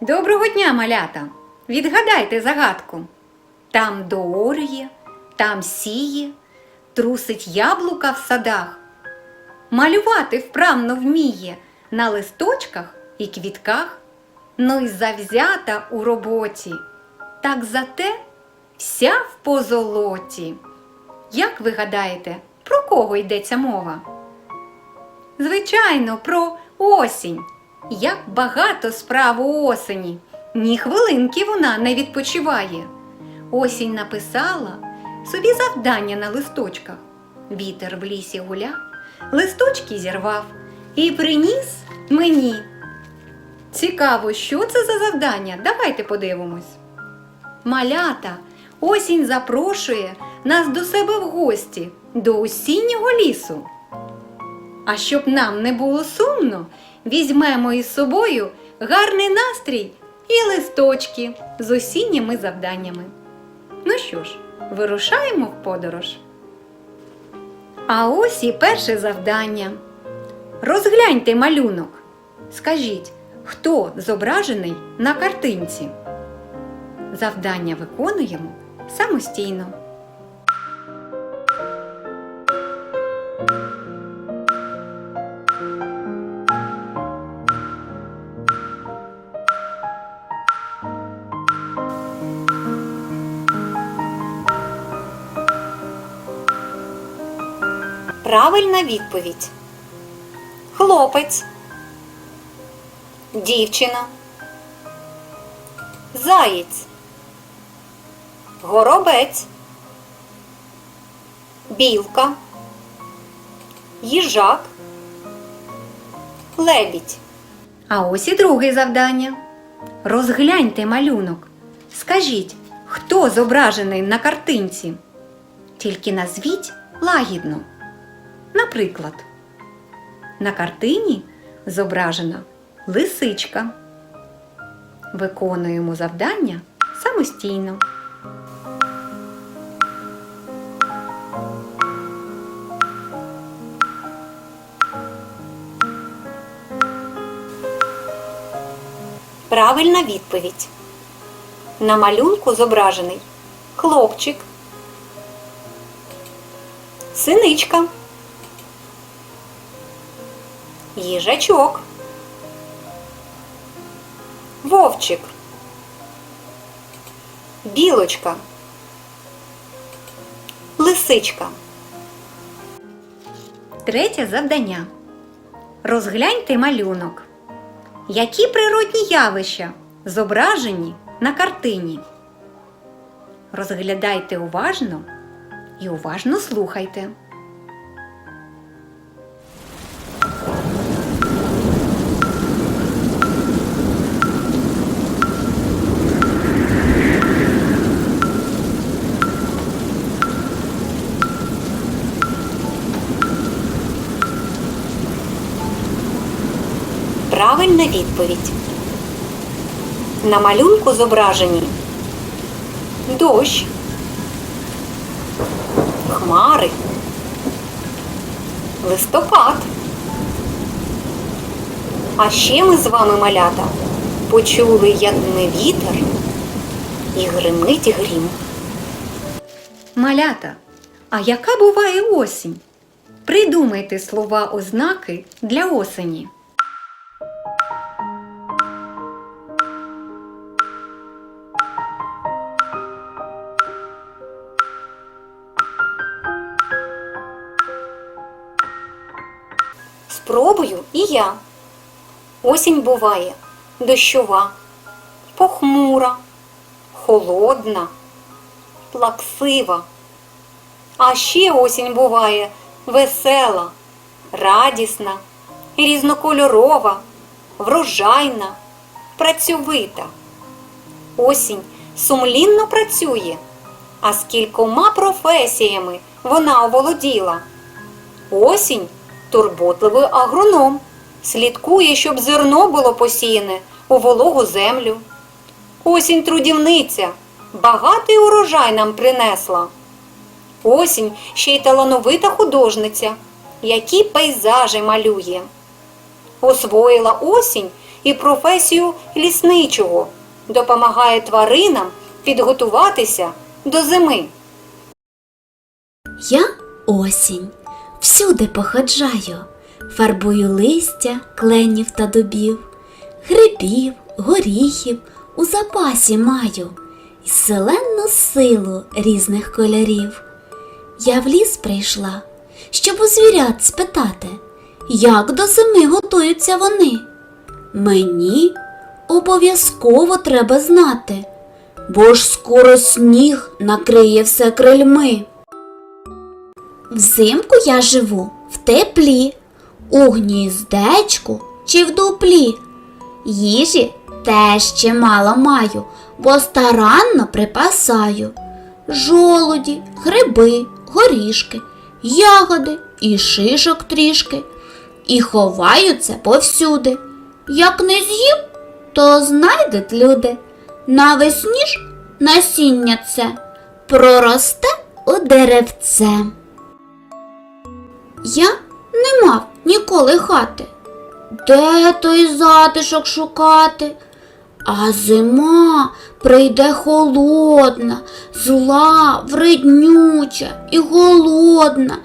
Доброго дня, малята! Відгадайте загадку. Там доорює, там сіє, трусить яблука в садах. Малювати вправно вміє на листочках і квітках. Ну й завзята у роботі, так зате вся в позолоті. Як ви гадаєте, про кого йдеться мова? Звичайно, про осінь. Як багато справ у осені. Ні хвилинки вона не відпочиває. Осінь написала собі завдання на листочках. Вітер в лісі гуляв, листочки зірвав і приніс мені. Цікаво, що це за завдання? Давайте подивимось. Малята, осінь запрошує нас до себе в гості, до осіннього лісу. А щоб нам не було сумно, візьмемо із собою гарний настрій і листочки з осінніми завданнями. Ну що ж, вирушаємо в подорож. А ось і перше завдання. Розгляньте малюнок. Скажіть, хто зображений на картинці? Завдання виконуємо самостійно. Правильна відповідь. Хлопець. Дівчина. Заєць. Горобець. Білка. Їжак. Лебідь. А ось і друге завдання. Розгляньте малюнок. Скажіть, хто зображений на картинці? Тільки назвіть лагідно. Наприклад, на картині зображена лисичка. Виконуємо завдання самостійно. Правильна відповідь. На малюнку зображений хлопчик, синичка, їжачок, вовчик, білочка, лисичка. Третє завдання. Розгляньте малюнок. Які природні явища зображені на картині? Розглядайте уважно і уважно слухайте. Правильна відповідь. На малюнку зображені дощ, хмари, листопад. А ще ми з вами, малята, почули, як дме вітер і гримить грім. Малята, а яка буває осінь? Придумайте слова ознаки для осені. Спробую і я. Осінь буває дощова, похмура, холодна, плаксива. А ще осінь буває весела, радісна, різнокольорова, врожайна, працьовита. Осінь сумлінно працює, а з кількома професіями вона оволоділа. Осінь турботливий агроном. Слідкує, щоб зерно було посіяне у вологу землю. Осінь трудівниця, багатий урожай нам принесла. Осінь ще й талановита художниця, які пейзажі малює. Освоїла осінь і професію лісничого, допомагає тваринам підготуватися до зими. Я осінь, всюди походжаю, фарбую листя, кленів та дубів, грибів, горіхів у запасі маю і селенну силу різних кольорів. Я в ліс прийшла, щоб у звірят спитати, як до зими готуються вони. Мені обов'язково треба знати, бо ж скоро сніг накриє все крильми. Взимку я живу в теплі, у гніздечку чи в дуплі. Їжі теж чимало маю, бо старанно припасаю. Жолуді, гриби, горішки, ягоди і шишок трішки. І ховаю це повсюди. Як не з'їм, то знайдуть люди. Навесні ж насіння це проросте у деревце. Я не мав ніколи хати. Де той затишок шукати? А зима прийде холодна, зла, вреднюча і голодна,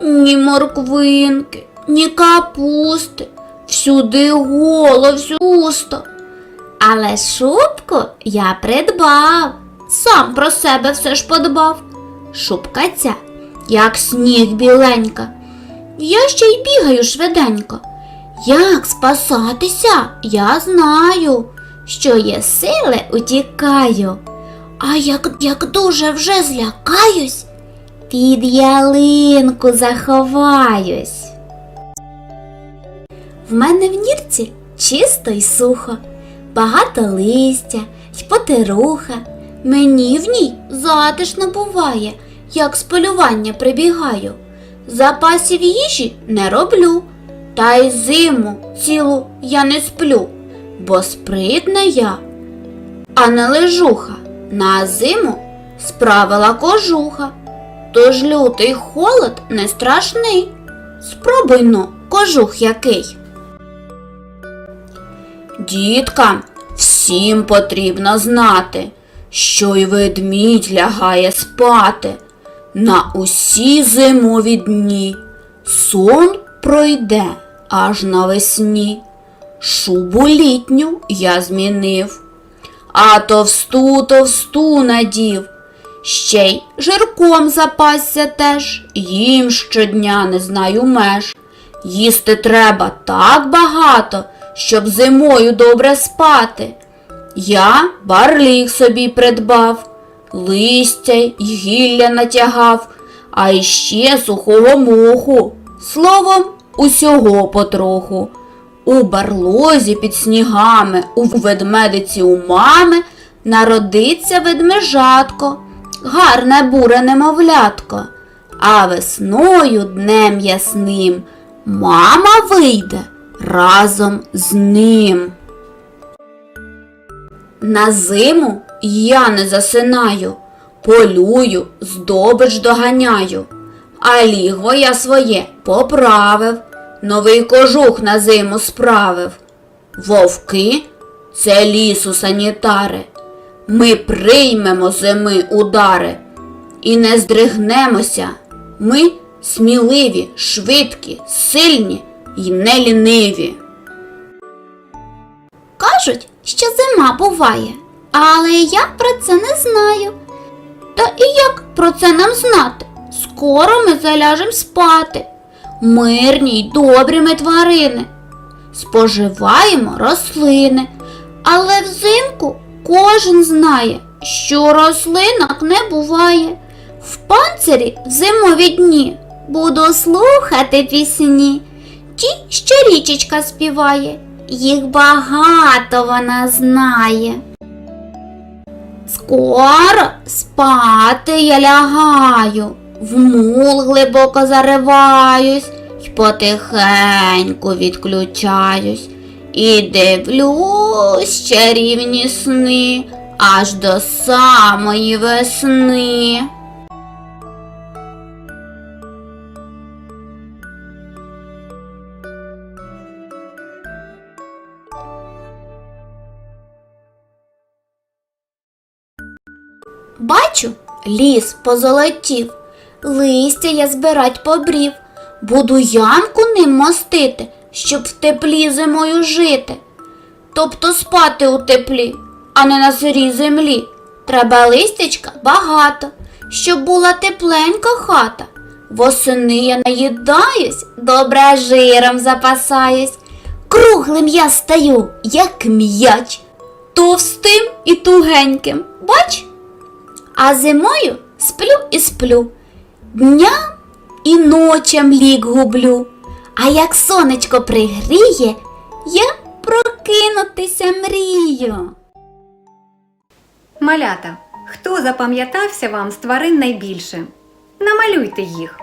ні морквинки, ні капусти, всюди голо, всюди пусто. Але шубку я придбав, сам про себе все ж подбав. Шубка ця, як сніг біленька. Я ще й бігаю швиденько. Як спасатися, я знаю, що є сили утікаю. А як, як дуже вже злякаюсь, під ялинку заховаюсь. В мене в нірці чисто й сухо, багато листя й потеруха. Мені в ній затишно буває, як з полювання прибігаю. Запасів їжі не роблю, та й зиму цілу я не сплю, бо спритна я, а не лежуха. На зиму справила кожуха. Тож лютий холод не страшний. Спробуй но, кожух який. Діткам всім потрібно знати, що й ведмідь лягає спати. На усі зимові дні сон пройде аж навесні. Шубу літню я змінив, а товсту товсту надів. Ще й жирком запасся теж, їм щодня не знаю меж. Їсти треба так багато, щоб зимою добре спати. Я барлік собі придбав, листя й гілля натягав, а іще сухого моху, словом, усього потроху. У барлозі під снігами, у ведмедиці у мами народиться ведмежатко, гарне буре немовлятко, а весною днем ясним мама вийде разом з ним. На зиму я не засинаю, полюю, здобич доганяю, а лігво я своє поправив, новий кожух на зиму справив. Вовки це лісу санітари. Ми приймемо зими удари і не здригнемося. Ми сміливі, швидкі, сильні й неліниві. Кажуть, що зима буває, але я про це не знаю. Та і як про це нам знати? Скоро ми заляжем спати. Мирні й добрі ми тварини. Споживаємо рослини, але взимку кожен знає, що рослинок не буває. В панцирі в зимові дні буду слухати пісні, ті, що річечка співає, їх багато вона знає. Скоро спати я лягаю, в мул глибоко зариваюсь й потихеньку відключаюсь. І дивлюсь чарівні сни аж до самої весни. Бачу, ліс позолотів, листя я збирать побрів, буду ямку ним мостити, щоб в теплі зимою жити. Тобто спати у теплі, а не на сирій землі. Треба листячка багато, щоб була тепленька хата. Восени я наїдаюсь, добре жиром запасаюсь. Круглим я стаю, як м'яч, товстим і тугеньким, бач? А зимою сплю і сплю, дням і ночам лік гублю. А як сонечко пригріє, я прокинутися мрію. Малята, хто запам'ятався вам з тварин найбільше? Намалюйте їх.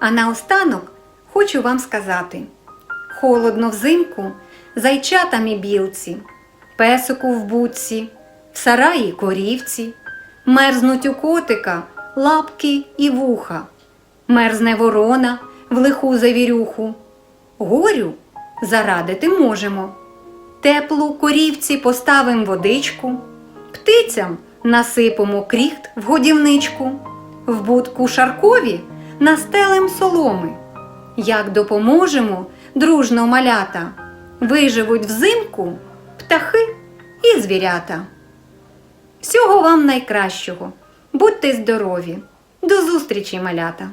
А наостанок хочу вам сказати: холодно взимку, зайчатам і білці, песику в будці, в сараї корівці, мерзнуть у котика лапки і вуха, мерзне ворона в лиху завірюху. Горю зарадити можемо. Теплу корівці поставим водичку, птицям насипемо кріхт в годівничку, в будку шаркові настелем соломи. Як допоможемо дружно малята, виживуть взимку птахи і звірята. Всього вам найкращого. Будьте здорові! До зустрічі, малята!